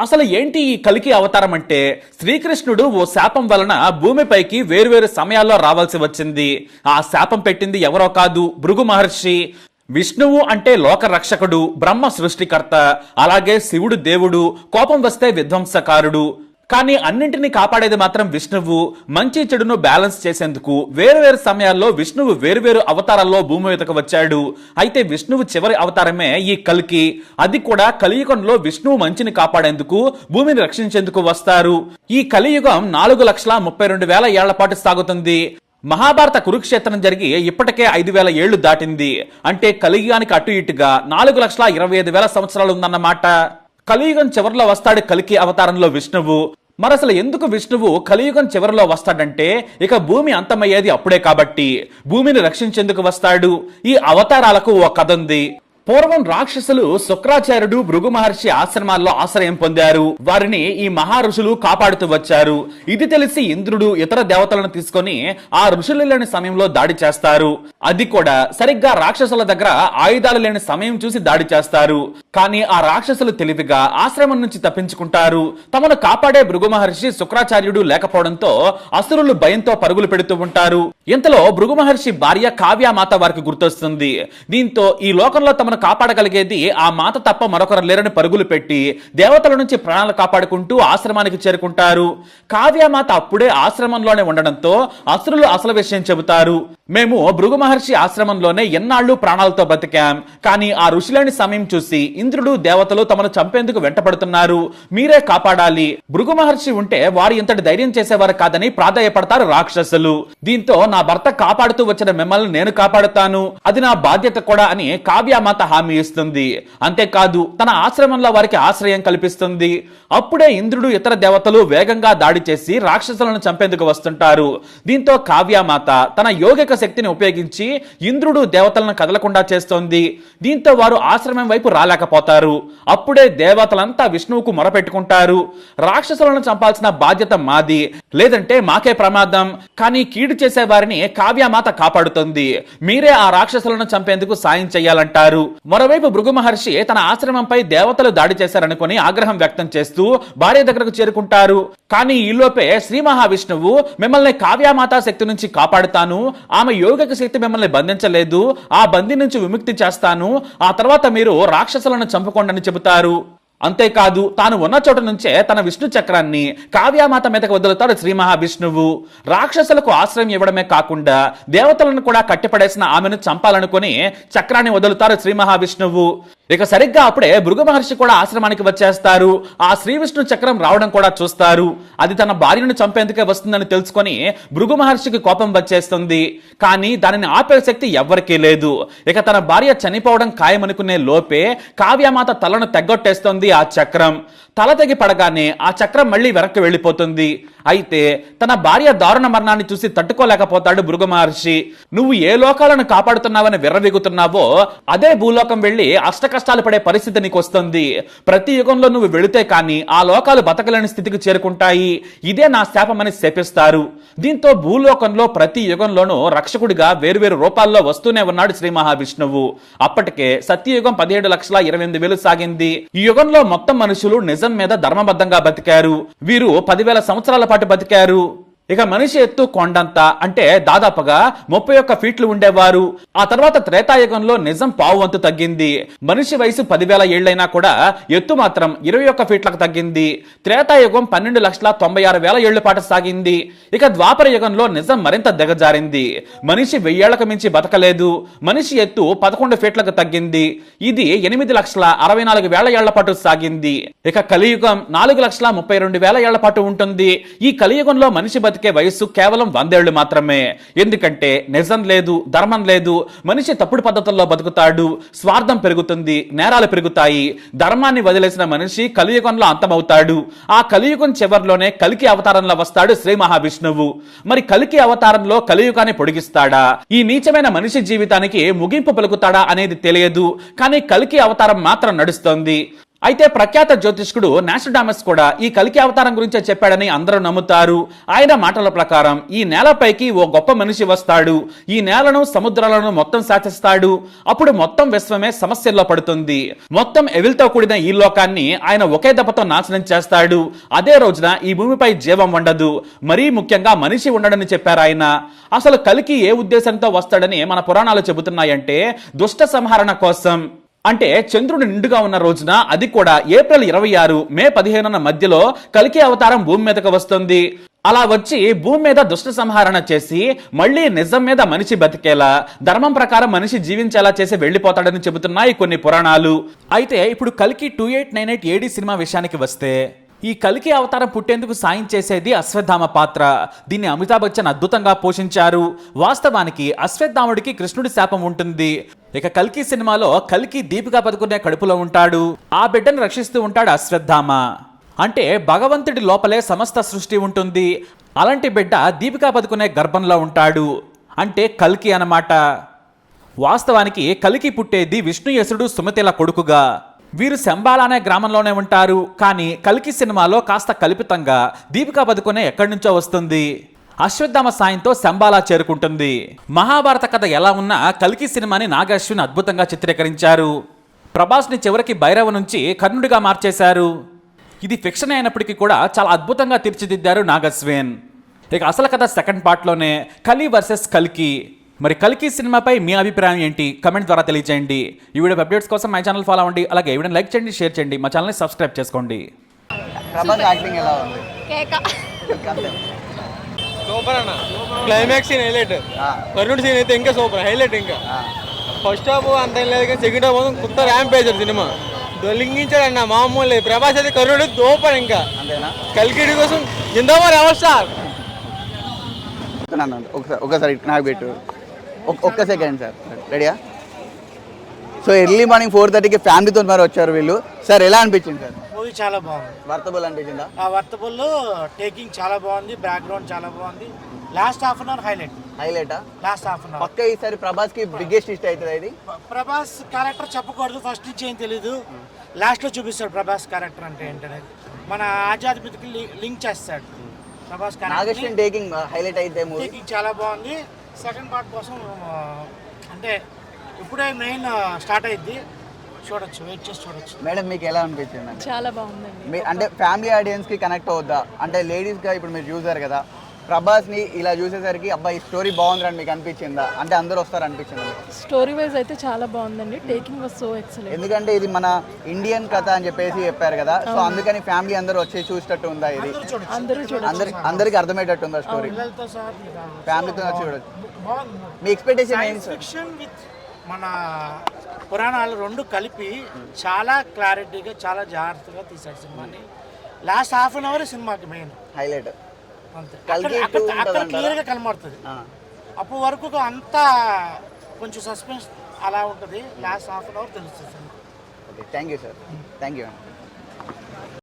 అసలు ఏంటి ఈ కలికి అవతారం అంటే? శ్రీకృష్ణుడు ఓ శాపం వలన భూమిపైకి వేరువేరు సమయాల్లో రావాల్సి వచ్చింది. ఆ శాపం పెట్టింది ఎవరో కాదు? భృగు మహర్షి. విష్ణువు అంటే లోక రక్షకుడు బ్రహ్మ సృష్టికర్త. అలాగే శివుడు దేవుడు కోపం వస్తే విధ్వంసకారుడు. కానీ అన్నింటినీ కాపాడేది మాత్రం విష్ణువు మంచి చెడును బ్యాలెన్స్ చేసేందుకు వేరువేరు సమయాల్లో విష్ణువు వేరువేరు అవతారాల్లో భూమి మీదకు వచ్చాడు. అయితే విష్ణువు చివరి అవతారమే ఈ కలికి. అది కూడా కలియుగంలో విష్ణువు మంచిని కాపాడేందుకు భూమిని రక్షించేందుకు వస్తారు. ఈ కలియుగం నాలుగు లక్షల ముప్పై రెండు వేల ఏళ్ళ పాటు సాగుతుంది. మహాభారత కురుక్షేత్రం జరిగి ఇప్పటికే ఐదు వేల ఏళ్ళు దాటింది. అంటే కలియుగానికి అటు ఇటుగా నాలుగు లక్షల ఇరవై ఐదు వేల సంవత్సరాలు ఉందన్నమాట. కలియుగం చివరిలో వస్తాడు కలికి అవతారంలో విష్ణువు. మరసలు ఎందుకు విష్ణువు కలియుగం చివరిలో వస్తాడంటే ఇక భూమి అంతమయ్యేది అప్పుడే కాబట్టి. భూమిని రక్షించేందుకు వస్తాడు. ఈ అవతారాలకు ఓ కథ ఉంది. పూర్వం రాక్షసులు శుక్రాచార్యుడు భృగు మహర్షి ఆశ్రమాల్లో ఆశ్రయం పొందారు. వారిని ఈ మహా ఋషులు కాపాడుతూ వచ్చారు. ఇది తెలిసి ఇంద్రుడు ఇతర దేవతలను తీసుకొని ఆ ఋషులు లేని సమయంలో దాడి చేస్తారు. అది కూడా సరిగ్గా రాక్షసుల దగ్గర ఆయుధాలు లేని సమయం చూసి దాడి చేస్తారు. కానీ ఆ రాక్షసులు తెలివిగా ఆశ్రమం నుంచి తప్పించుకుంటారు. తమను కాపాడే భృగు మహర్షి శుక్రాచార్యుడు లేకపోవడంతో అసురులు భయంతో పరుగులు పెడుతూ ఉంటారు. ఇంతలో భృగు మహర్షి భార్య కావ్యమాత వారికి గుర్తొస్తుంది. దీంతో ఈ లోకంలో తమను కాపాడగలిగేది ఆ మాత తప్ప మరొకరు లేరని పరుగులు పెట్టి దేవతల నుంచి ప్రాణాలు కాపాడుకుంటూ ఆశ్రమానికి చేరుకుంటారు. కావ్యామాత అప్పుడే ఆశ్రమంలోనే ఉండడంతో అసురులు అసలు విషయం చెబుతారు. మేము భృగు మహర్షి ఆశ్రమంలోనే ఎన్నాళ్ళు ప్రాణాలతో బతికాం. కానీ ఆ ఋషులని సమయం చూసి ఇంద్రుడు దేవతలు తమను చంపేందుకు వెంటపడుతున్నారు. మీరే కాపాడాలి. భృగు మహర్షి ఉంటే వారు ఇంతటి ధైర్యం చేసేవారు కాదని ప్రాధాయపడతారు రాక్షసులు. దీంతో నా భర్త కాపాడుతూ వచ్చిన మిమ్మల్ని నేను కాపాడుతాను. అది నా బాధ్యత కూడా అని కావ్యామాత హామీ ఇస్తుంది. అంతేకాదు తన ఆశ్రమంలో వారికి ఆశ్రయం కల్పిస్తుంది. అప్పుడే ఇంద్రుడు ఇతర దేవతలు వేగంగా దాడి చేసి రాక్షసులను చంపేందుకు వస్తుంటారు. దీంతో కావ్యమాత తన యోగిక శక్తిని ఉపయోగించి ఇంద్రుడు దేవతలను కదలకుండా చేస్తోంది. దీంతో వారు ఆశ్రమం వైపు రాలేకపోతారు. అప్పుడే దేవతలంతా విష్ణువుకు మొరపెట్టుకుంటారు. రాక్షసులను చంపాల్సిన బాధ్యత మాది. లేదంటే మాకే ప్రమాదం. కానీ కీడు చేసే వారిని కావ్యమాత కాపాడుతుంది. మీరే ఆ రాక్షసులను చంపేందుకు సాయం చేయాలంటారు. మరోవైపు భృగు మహర్షి తన ఆశ్రమంపై దేవతలు దాడి చేశారనుకుని ఆగ్రహం వ్యక్తం చేస్తూ భార్య దగ్గరకు చేరుకుంటారు. కానీ ఈలోపే శ్రీ మహావిష్ణువు మిమ్మల్ని కావ్యామాతా శక్తి నుంచి కాపాడుతాను. ఆమె యోగిక శక్తి మిమ్మల్ని బంధించలేదు. ఆ బందీ నుంచి విముక్తి చేస్తాను. ఆ తర్వాత మీరు రాక్షసులను చంపుకోండి అని చెబుతారు. అంతేకాదు తాను ఉన్న చోట నుంచే తన విష్ణు చక్రాన్ని కావ్యామాత మీదకు వదులుతాడు శ్రీ మహావిష్ణువు. రాక్షసులకు ఆశ్రయం ఇవ్వడమే కాకుండా దేవతలను కూడా కట్టిపడేసిన ఆమెను చంపాలనుకుని చక్రాన్ని వదులుతారు శ్రీ మహావిష్ణువు. ఇక సరిగ్గా అప్పుడే భృగు మహర్షి కూడా ఆశ్రమానికి వచ్చేస్తారు. ఆ శ్రీ విష్ణు చక్రం రావడం కూడా చూస్తారు. అది తన భార్యను చంపేందుకే వస్తుందని తెలుసుకొని భృగు మహర్షికి కోపం వచ్చేస్తుంది. కానీ దానిని ఆపే శక్తి ఎవ్వరికీ లేదు. ఇక తన భార్య చనిపోవడం ఖాయమనుకునే లోపే కావ్యమాత తలను తెగ్గొట్టేస్తుంది ఆ చక్రం. తల తెగి పడగానే ఆ చక్రం మళ్ళీ వెనక్కి వెళ్ళిపోతుంది. అయితే తన భార్య దారుణ మరణాన్ని చూసి తట్టుకోలేకపోతాడు భృగు మహర్షి. నువ్వు ఏ లోకాలను కాపాడుతున్నావని విర్రవిగుతున్నావో అదే భూలోకం వెళ్ళి అష్ట కష్టాలు పడే పరిస్థితి నీకు వస్తుంది. ప్రతి యుగంలో నువ్వు వెళితే కానీ ఆ లోకాలు బతకలేని స్థితికి చేరుకుంటాయి. ఇదే నా శాపమని శపిస్తారు. దీంతో భూలోకంలో ప్రతి యుగంలోనూ రక్షకుడిగా వేరువేరు రూపాల్లో వస్తూనే ఉన్నాడు శ్రీ మహావిష్ణువు. అప్పటికే సత్యయుగం పదిహేడు లక్షల ఇరవై ఎనిమిది వేలు సాగింది. ఈ యుగంలో మొత్తం మనుషులు నిజం మీద ధర్మబద్ధంగా బతికారు. వీరు పదివేల సంవత్సరాల పాటు బతికారు. ఇక మనిషి ఎత్తు కొండంత అంటే దాదాపుగా ముప్పై ఒక్క ఫీట్లు ఉండేవారు. ఆ తర్వాత త్రేతాయుగంలో నిజం పావు వంతు తగ్గింది. మనిషి వయసు పదివేల ఏళ్ళైనా కూడా ఎత్తు మాత్రం ఇరవై ఒక్క ఫీట్లకు తగ్గింది. త్రేతాయుగం పన్నెండు లక్షల తొంభై ఆరు వేల ఏళ్ళ పాటు సాగింది. ఇక ద్వాపర యుగంలో నిజం మరింత దిగజారింది. మనిషి వెయ్యేళ్ళకు మించి బతకలేదు. మనిషి ఎత్తు పదకొండు ఫీట్లకు తగ్గింది. ఇది ఎనిమిది లక్షల అరవై నాలుగు వేల ఏళ్ళ పాటు సాగింది. ఇక కలియుగం నాలుగు లక్షల ముప్పై రెండు వేల ఏళ్ళ పాటు ఉంటుంది. ఈ కలియుగంలో మనిషి బతికే వయస్సు కేవలం వందేళ్ళు మాత్రమే. ఎందుకంటే నిజం లేదు ధర్మం లేదు మనిషి తప్పుడు పద్ధతుల్లో బతుకుతాడు స్వార్థం పెరుగుతుంది నేరాలు పెరుగుతాయి ధర్మాన్ని వదిలేసిన మనిషి కలియుగంలో అంతమవుతాడు. ఆ కలియుగం చివరిలోనే కలికి అవతారంలో వస్తాడు శ్రీ మహావిష్ణువు. మరి కలికి అవతారంలో కలియుగాన్ని పొడిగిస్తాడా? ఈ నీచమైన మనిషి జీవితానికి ముగింపు పలుకుతాడా అనేది తెలియదు కానీ కలికి అవతారం మాత్రం నడుస్తోంది. అయితే ప్రఖ్యాత జ్యోతిష్కుడు నాస్ట్రడామస్ కూడా ఈ కలికి అవతారం గురించే చెప్పాడని అందరూ నమ్ముతారు. ఆయన మాటల ప్రకారం ఈ నేలపైకి ఓ గొప్ప మనిషి వస్తాడు. ఈ నేలను సముద్రాలను మొత్తం శాసిస్తాడు. అప్పుడు మొత్తం విశ్వమే సమస్యల్లో పడుతుంది. మొత్తం ఎవిల్తో కూడిన ఈ లోకాన్ని ఆయన ఒకే దెబ్బతో నాశనం చేస్తాడు. అదే రోజున ఈ భూమిపై జీవం ఉండదు మరీ ముఖ్యంగా మనిషి ఉండడని చెప్పారు ఆయన. అసలు కలికి ఏ ఉద్దేశంతో వస్తాడని మన పురాణాలు చెబుతున్నాయంటే దుష్ట సంహరణ కోసం. అంటే చంద్రుడు నిండుగా ఉన్న రోజున అది కూడా ఏప్రిల్ ఇరవై ఆరు మే పదిహేనున మధ్యలో కలికి అవతారం భూమి మీదకు వస్తుంది. అలా వచ్చి భూమి మీద దుష్ట సంహారణ చేసి మళ్ళీ నిజం మీద మనిషి బతికేలా ధర్మం ప్రకారం మనిషి జీవించేలా చేసి వెళ్ళిపోతాడని చెబుతున్నాయి కొన్ని పురాణాలు. అయితే ఇప్పుడు కలికి two eight nine eight AD cinema విషయానికి వస్తే ఈ కలికి అవతారం పుట్టేందుకు సాయం చేసేది అశ్వత్థామ పాత్ర. దీన్ని అమితాబ్ బచ్చన్ అద్భుతంగా పోషించారు. వాస్తవానికి అశ్వత్థాముడికి కృష్ణుడి శాపం ఉంటుంది. ఇక కల్కి సినిమాలో కల్కి దీపికా పదుకునే కడుపులో ఉంటాడు. ఆ బిడ్డను రక్షిస్తూ ఉంటాడు అశ్వత్థామ. అంటే భగవంతుడి లోపలే సమస్త సృష్టి ఉంటుంది. అలాంటి బిడ్డ దీపికా పదుకునే గర్భంలో ఉంటాడు. అంటే కల్కి అన్నమాట. వాస్తవానికి కలికి పుట్టేది విష్ణుయసుడు సుమతిల కొడుకుగా. వీరు శంబాల అనే గ్రామంలోనే ఉంటారు కానీ కలికి సినిమాలో కాస్త కల్పితంగా దీపికా పదుకునే ఎక్కడి నుంచో వస్తుంది. అశ్వత్థామ సాయంతో శంబాలా చేరుకుంటుంది. మహాభారత కథ ఎలా ఉన్నా కలికి సినిమాని నాగశ్విన్ అద్భుతంగా చిత్రీకరించారు. ప్రభాస్ని చివరికి భైరవ నుంచి కర్ణుడిగా మార్చేశారు. ఇది ఫిక్షన్ అయినప్పటికీ కూడా చాలా అద్భుతంగా తీర్చిదిద్దారు నాగశ్విన్. ఇక అసలు కథ సెకండ్ పార్ట్లోనే కలి వర్సెస్ కల్కి. మరి కల్కి సినిమాపై మీ అభిప్రాయం ఏంటి? కమెంట్ ద్వారా తెలియజేయండి ఈ వీడియో అప్డేట్స్ కోసం మై ఛానల్ ఫాలో అవ్వండి. అలాగే ఈ వీడియోని లైక్ చేయండి షేర్ చేయండి. మా ఛానల్ని సబ్స్క్రైబ్ చేసుకోండి. ప్రభాస్ యాక్టింగ్ ఎలా ఉంది? కేక. అంతే. సూపర్ అన్న. క్లైమాక్స్ సీన్ హైలైట్ కర్ణుడి సీన్ అయితే ఇంకా సూపర్ హైలైట్ ఇంకా. ఫస్ట్ హాఫ్ అంత ఏం లేదు కానీ సెకండ్ హాఫ్ మొత్తం కొత్త ర్యాంప్ పేజర్ సినిమా. దొల్లింగించాడు అన్న మామూలు లేదు. ప్రభాస్ అయితే కర్ణుడు దూపర్ ఇంకా. అంతేనా? కలికిడి కోసం జిందాబాద్ రెవల్ స్టార్ నన్ను. ఒకసారి ఒకసారి నాకు పెట్టు. ఒక్క సెకండ్ సార్. రెడీయా? సో ఎర్లీ మార్నింగ్ ఫోర్ థర్టీకి ఫ్యామిలీతో మరి వచ్చారు వీళ్ళు. సార్ ఎలా అనిపించింది సార్? మూవీ చాలా బాగుంది. వర్తబుల్ అనిపించిందా? ఆ వర్తబుల్ టేకింగ్ చాలా బాగుంది బ్యాక్గ్రౌండ్ చాలా బాగుంది. Last half an hour highlight. హైలైటా? Last half an hour. పక్క ఈసారి ప్రభాస్కి బిగ్గెస్ట్ ఇష్ట అవుతుంది ఇది? ప్రభాస్ క్యారెక్టర్ చెప్పకూడదు ఫస్ట్ నుంచి ఏం తెలీదు. లాస్ట్లో చూపిస్తాడు ప్రభాస్ క్యారెక్టర్ అంటే ఏంటనేది. మన ఆధ్యాత్మికకి లింక్ చేస్తాడు. ప్రభాస్ క్యారెక్టర్ టేకింగ్ హైలైట్ అయితే మూవీ. చాలా బాగుంది. సెకండ్ పార్ట్ కోసం అంటే ఇప్పుడే మెయిన్ స్టార్ట్ అయింది చూడొచ్చు వెయిట్ చేసి చూడొచ్చు. మేడం మీకు ఎలా అనిపించింది చాలా బాగుందండి. మీ అంటే ఫ్యామిలీ ఆడియన్స్కి కనెక్ట్ అవుద్దా? అంటే లేడీస్గా ఇప్పుడు మీరు చూసారు కదా ప్రభాస్ని ఇలా చూసేసరికి అబ్బాయి స్టోరీ బాగుందని మీకు అనిపించిందా? అంటే అందరూ వస్తారు అనిపించిందా స్టోరీ వైజ్ అయితే చాలా బాగుందండి. Taking was so excellent. ఎందుకంటే ఇది మన ఇండియన్ కథ అని చెప్పేసి చెప్పారు కదా. సో అందుకని ఫ్యామిలీ అందరూ వచ్చి చూసేటట్టు ఉందా ఇది? అందరూ అందరికి అర్థమయ్యేటట్టు ఉందా స్టోరీ ఫ్యామిలీతో వచ్చి చూడొచ్చు. మీ ఎక్స్పెక్టేషన్ ఏంటి సైన్స్ సార్ ఫిక్షన్ విత్ మన పురాణాలు రెండు కలిపి చాలా క్లారిటీగా చాలా జాగ్రత్తగా తీశాడు సినిమాని. లాస్ట్ హాఫ్ అన్ అవర్ సినిమాకి మెయిన్ హైలైట్ అంతే. అక్కడ-? క్లియర్గా కనబడుతుంది. అప్పటి వరకు అంతా కొంచెం సస్పెన్స్ అలా ఉంటుంది. లాస్ట్ హాఫ్ అన్ అవర్ తెలుస్తుంది thank you sir thank you